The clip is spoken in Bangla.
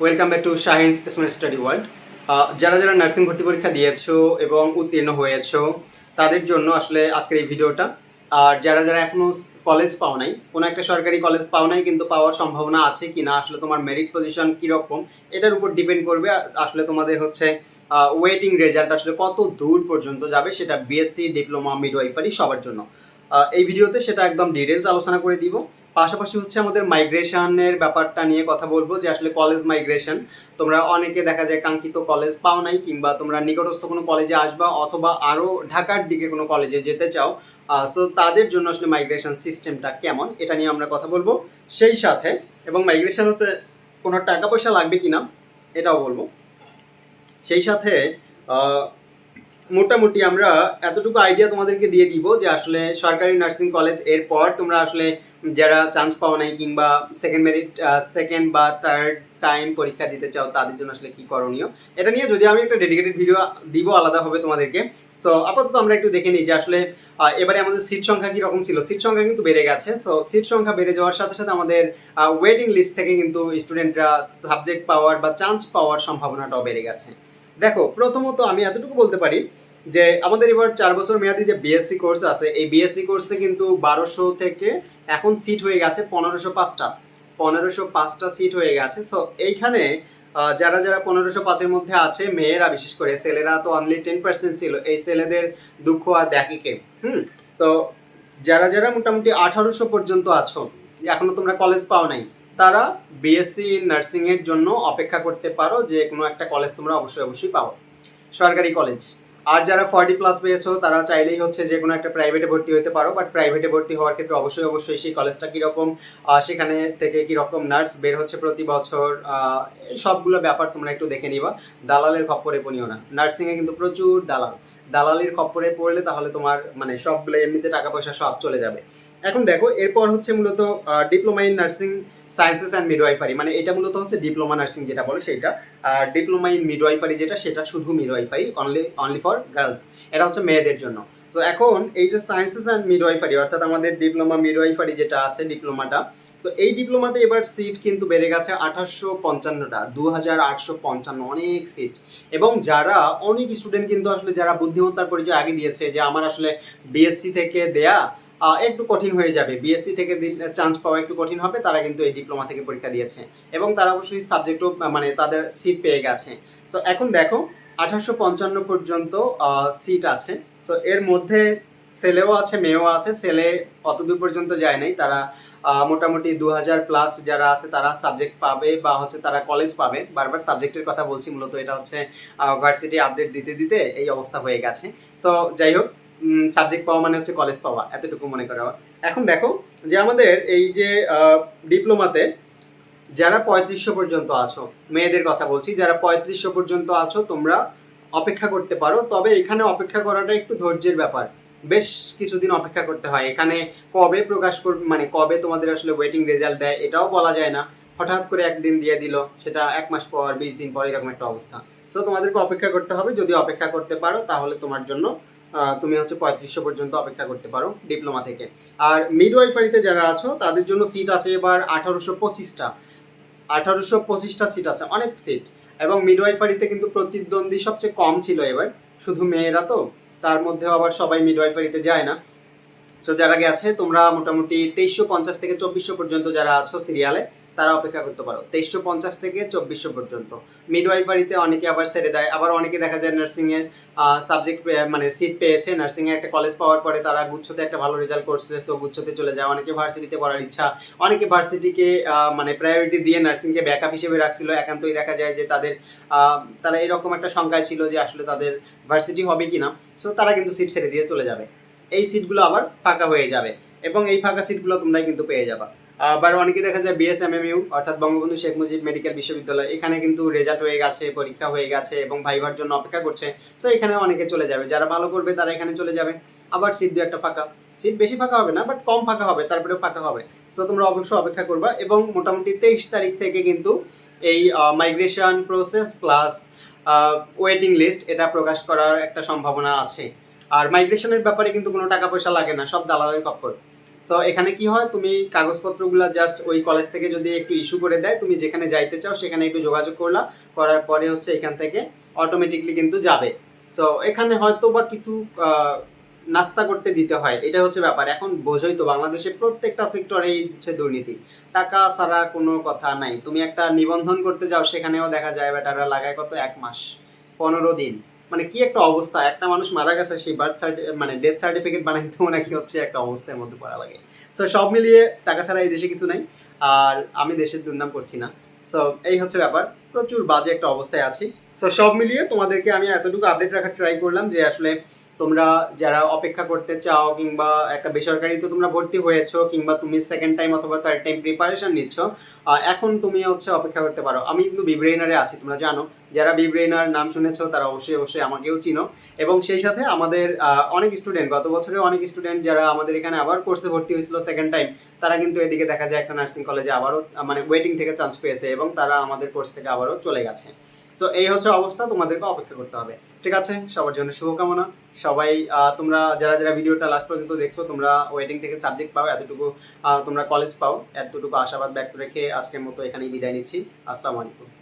Welcome back to Shahin stationery study world যারা যারা নার্সিং ভর্তি পরীক্ষা দিয়েছ এবং উত্তীর্ণ হয়েছো, তাদের জন্য আসলে আজকের এই ভিডিওটা। আর যারা যারা এখনও কলেজ পাও নাই, কোনো একটা সরকারি কলেজ পাও নাই, কিন্তু পাওয়ার সম্ভাবনা আছে কি না আসলে তোমার মেরিট পজিশন কীরকম, এটার উপর ডিপেন্ড করবে। আসলে তোমাদের হচ্ছে ওয়েটিং রেজাল্ট আসলে কত দূর পর্যন্ত যাবে, সেটা বিএসসি ডিপ্লোমা মিডওয়াইফারি সবার জন্য। এই ভিডিওতে সেটা একদম ডিটেলস আলোচনা করে দিব। পাশাপাশি হচ্ছে আমাদের মাইগ্রেশনের ব্যাপারটা নিয়ে কথা বলব যে আসলে কলেজ মাইগ্রেশন তোমরা অনেকে দেখা যায় কাঙ্ক্ষিত কলেজ পাও নাই কিংবা তোমরা নিকটস্থ কোনো কলেজে আসবা অথবা আরও ঢাকার দিকে কোনো কলেজে যেতে চাও সো তাদের জন্য আসলে মাইগ্রেশন সিস্টেমটা কেমন এটা নিয়ে আমরা কথা বলব। সেই সাথে, এবং মাইগ্রেশন হতে কোনো টাকা পয়সা লাগবে কিনা এটাও বলব। সেই সাথে মোটামুটি আমরা এতটুকু আইডিয়া তোমাদেরকে দিয়ে দিব যে আসলে সরকারি নার্সিং কলেজ এরপর তোমরা আসলে যারা চান্স পাও নাই কিংবা সেকেন্ড মেরিট সেকেন্ড বা থার্ড টাইম পরীক্ষা দিতে চাও, তাদের জন্য আসলে কি করণীয়? এটা নিয়ে যদি আমি একটা ডেডিকেটেড ভিডিও দিব আলাদাভাবে তোমাদেরকে। সো আপাতত আমরা একটু দেখে নিই যে আসলে এবারে আমাদের সিট সংখ্যা কি রকম ছিল? সিট সংখ্যা কিন্তু বেড়ে গেছে। সো সিট সংখ্যা বেড়ে যাওয়ার সাথে সাথে আমাদের ওয়েটিং লিস্ট থেকে কিন্তু স্টুডেন্টরা সাবজেক্ট পাওয়ার বা চান্স পাওয়ার সম্ভাবনাটাও বেড়ে গেছে। দেখো, প্রথমত আমি এতটুকু বলতে পারি যে আমাদের এবার চার বছর মেয়াদি যে বিএসসি কোর্স আছে, এই বিএসসি কোর্সে কিন্তু বারোশো থেকে এখন সিট হয়ে গেছে পনেরোশো পাঁচটা। পনেরোশো পাঁচটা সিট হয়ে গেছে। সো এইখানে যারা যারা পনেরোশো পাঁচের মধ্যে আছে, মেয়েরা বিশেষ করে, ছেলেরা তো অনলি টেন পার্সেন্ট ছিল। এই ছেলেদের দুঃখ আর দেখি কে? হুম? তো যারা যারা মোটামুটি আঠারোশো পর্যন্ত আছো, এখনও তোমরা কলেজ পাও নাই, তারা বিএসসি নার্সিং এর জন্য অপেক্ষা করতে পারো যে কোনো একটা কলেজ তোমরা অবশ্যই অবশ্যই পাও। সরকারি কলেজ আর যারা ফর্টি প্লাস পেয়েছ, তারা চাইলেই হচ্ছে যে কোনো একটা প্রাইভেটে ভর্তি হতে পারো বাট প্রাইভেটে ভর্তি হওয়ার ক্ষেত্রে অবশ্যই অবশ্যই সেই কলেজটা কীরকম সেখানে থেকে কীরকম নার্স বের হচ্ছে প্রতি বছর এই সবগুলো ব্যাপার তোমরা একটু দেখে নিবা। দালালের খপ্পরে পনিও না। নার্সিংয়ে কিন্তু প্রচুর দালাল। দালালির খপ্পরে পড়লে তাহলে তোমার মানে সবগুলো এমনিতে টাকা পয়সা সব চলে যাবে। এখন দেখো, এরপর হচ্ছে মূলত diploma in nursing sciences and midwifery মানে এটা মূলত হচ্ছে ডিপ্লোমা নার্সিং যেটা বলে সেটা আর ডিপ্লোমা ইন মিডওয়াইফারি যেটা, সেটা শুধু midwifery only only for girls এটা হচ্ছে মেয়েদের জন্য। তো এখন এই যে সায়েন্সেস অ্যান্ড মিডওয়াইফারি অর্থাৎ আমাদের ডিপ্লোমা মিডওয়াইফারি যেটা আছে ডিপ্লোমাটা তো এই ডিপ্লোমাতে এবার সিট কিন্তু বেড়ে গেছে আঠাশশো পঞ্চান্নটা দু হাজার আটশো পঞ্চান্ন, অনেক সিট এবং যারা, অনেক স্টুডেন্ট কিন্তু আসলে যারা বুদ্ধিমত্তার পরিচয় আগে দিয়েছে যে আমার আসলে বিএসসি থেকে দেয়া একটু কঠিন হয়ে যাবে। বিএসসি থেকে চান্স পাওয়া একটু কঠিন হবে, তারা কিন্তু এই ডিপ্লোমা থেকে পরীক্ষা দিয়েছে। এবং তারা অবশ্যই সাবজেক্টও মানে তাদের সিট পেয়ে গেছে। সো এখন দেখো আঠারোশো পঞ্চান্ন পর্যন্ত সিট আছে। সো এর মধ্যে ছেলেও আছে, মেয়েও আছে, ছেলে অত দূর পর্যন্ত যায় নাই। তারা মোটামুটি দু হাজার প্লাস যারা আছে, তারা সাবজেক্ট পাবে বা হচ্ছে তারা কলেজ পাবে। বারবার সাবজেক্টের কথা বলছি, মূলত এটা হচ্ছে ভার্সিটি আপডেট দিতে দিতে এই অবস্থা হয়ে গেছে। সো যাই হোক সাবজেক্ট পাওয়া মানে হচ্ছে কলেজ পাওয়া, এতটুকু মনে করা। এখন দেখো যে আমাদের এই যে ডিপ্লোমাতে যারা পঁয়ত্রিশশো পর্যন্ত আছো, মেয়েদের কথা বলছি, যারা পঁয়ত্রিশশো পর্যন্ত আছো, তোমরা অপেক্ষা করতে পারো। তবে এখানে অপেক্ষা করাটা একটু ধৈর্যের ব্যাপার। বেশ কিছুদিন অপেক্ষা করতে হয়। এখানে কবে প্রকাশ কর মানে কবে তোমাদের আসলে ওয়েটিং রেজাল্ট দেয় এটাও বলা যায় না। হঠাৎ করে একদিন দিয়ে দিল, সেটা এক মাস পর, বিশ দিন পর এরকম একটা অবস্থা। সো তোমাদেরকে অপেক্ষা করতে হবে, যদি অপেক্ষা করতে পারো তাহলে তোমার জন্য তুমি হচ্ছে পঁয়ত্রিশশো পর্যন্ত অপেক্ষা করতে পারো ডিপ্লোমা থেকে। আর মিডওয়াইফারিতে যারা আছো, তাদের জন্য সিট আছে এবার আঠারোশো পঁচিশটা। আঠারোশো পঁচিশটা সিট আছে, অনেক সিট এবং মিডওয়াইফারিতে কিন্তু প্রতিদ্বন্দ্বী সবচেয়ে কম ছিল এবার, শুধু মেয়েরা তো। তার মধ্যেও আবার সবাই মিডওয়াইফারিতে যায় না। তো যারা গেছে, তোমরা মোটামুটি তেইশশো পঞ্চাশ থেকে চব্বিশশো পর্যন্ত যারা আছো সিরিয়ালে তারা অপেক্ষা করতে পারো। তেইশশো পঞ্চাশ থেকে চব্বিশশো পর্যন্ত। মিডওয়াইফারিতে অনেকে আবার ছেড়ে দেয়। আবার অনেকে দেখা যায় নার্সিংয়ে সাবজেক্ট মানে সিট পেয়েছে। নার্সিংয়ে একটা কলেজ পাওয়ার পরে তারা গুচ্ছতে একটা ভালো রেজাল্ট করছে। সো গুচ্ছতে চলে যায়। অনেকে ভার্সিটিতে পড়ার ইচ্ছা। অনেকে ভার্সিটিকে মানে প্রায়োরিটি দিয়ে নার্সিংকে ব্যাকআপ হিসেবে রাখছিল। একান্তই দেখা যায় যে তাদের তারা এরকম একটা সংখ্যায় ছিল যে আসলে তাদের ভার্সিটি হবে কিনা। সো তারা কিন্তু সিট ছেড়ে দিয়ে চলে যাবে। এই সিটগুলো আবার ফাঁকা হয়ে যাবে। এবং এই ফাঁকা সিটগুলো তোমরাই কিন্তু পেয়ে যাবা। আবার অনেকে দেখা যায় বিএসএমএমইউ অর্থাৎ বঙ্গবন্ধু শেখ মুজিব মেডিকেল বিশ্ববিদ্যালয়, এখানে কিন্তু রেজাল্ট হয়ে গেছে, পরীক্ষা হয়ে গেছে এবং ভাইভার জন্য অপেক্ষা করছে। সো এখানে অনেকে চলে যাবে। যারা ভালো করবে, তারা এখানে চলে যাবে। আবার সিট দু একটা ফাঁকা। সিট বেশি ফাঁকা হবে না বাট কম ফাঁকা হবে, তারপরেও ফাঁকা হবে। সো তোমরা অবশ্যই অপেক্ষা করবা এবং মোটামুটি তেইশ তারিখ থেকে কিন্তু এই migration process plus waiting list এটা প্রকাশ করার একটা সম্ভাবনা আছে। আর মাইগ্রেশনের ব্যাপারে কিন্তু কোনো টাকা পয়সা লাগে না, সব দালালের খপ্পর। সো এখানে কি হয়? তুমি কাগজপত্রগুলো জাস্ট ওই কলেজ থেকে যদি একটু ইস্যু করে দেয়, তুমি যেখানে যাইতে চাও, সেখানে একটু যোগাযোগ করলা। করার পরে হচ্ছে এখান থেকে অটোমেটিকলি কিন্তু যাবে। সো এখানে হয়তো বা কিছু নাস্তা করতে দিতে হয়। এটা হচ্ছে ব্যাপার। এখন বোঝোই তো, বাংলাদেশে প্রত্যেকটা সেক্টরেই হচ্ছে দুর্নীতি। টাকা ছাড়া কোনো কথা নাই। তুমি একটা নিবন্ধন করতে যাও, সেখানেও দেখা যায় বেটারা লাগায় কত? এক মাস। পনেরো দিন। মানে কি একটা অবস্থা? একটা মানুষ মারা গেছে, সেই বার্থ মানে ডেথ সার্টিফিকেট বানাইতেও নাকি হচ্ছে, একটা অবস্থার মধ্যে পড়া লাগে। সো সব মিলিয়ে টাকা ছাড়া এই দেশে কিছু নাই। আর আমি দেশের দুর্নাম করছি না। সো এই হচ্ছে ব্যাপার। প্রচুর বাজে একটা অবস্থায় আছি। সো সব মিলিয়ে তোমাদেরকে আমি এতটুকু আপডেট রাখার ট্রাই করলাম যে আসলে তোমরা যারা অপেক্ষা করতে চাও কিংবা একটা বেসরকারিতে তোমরা ভর্তি হয়েছো কিংবা তুমি সেকেন্ড টাইম অথবা থার্ড টাইম প্রিপারেশন নিচ্ছ এখন তুমি হচ্ছে অপেক্ষা করতে পারো। আমি কিন্তু বিব্রেইনারে আছি, তোমরা জানো। যারা বিব্রেইনার নাম শুনেছো, তারা অবশ্যই অবশ্যই আমাকেও চিনো। এবং সেই সাথে আমাদের অনেক স্টুডেন্ট গত বছরে অনেক স্টুডেন্ট যারা আমাদের এখানে আবার কোর্সে ভর্তি হয়েছিল সেকেন্ড টাইম তারা কিন্তু এদিকে দেখা যায় একটা নার্সিং কলেজে আবারও মানে ওয়েটিং থেকে চান্স পেয়েছে এবং তারা আমাদের কোর্স থেকে আবারও চলে গেছে। তো এই হচ্ছে অবস্থা, তোমাদেরকে অপেক্ষা করতে হবে। ঠিক আছে? সবার জন্য শুভকামনা। সবাই তোমরা, যারা যারা ভিডিওটা লাস্ট পর্যন্ত দেখছ, তোমরা ওয়েটিং থেকে সাবজেক্ট পাও, এতটুকু তোমরা কলেজ পাও। এতটুকু আশাবাদ ব্যক্ত রেখে আজকের মতো এখানেই বিদায় নিচ্ছি। আসসালামু আলাইকুম।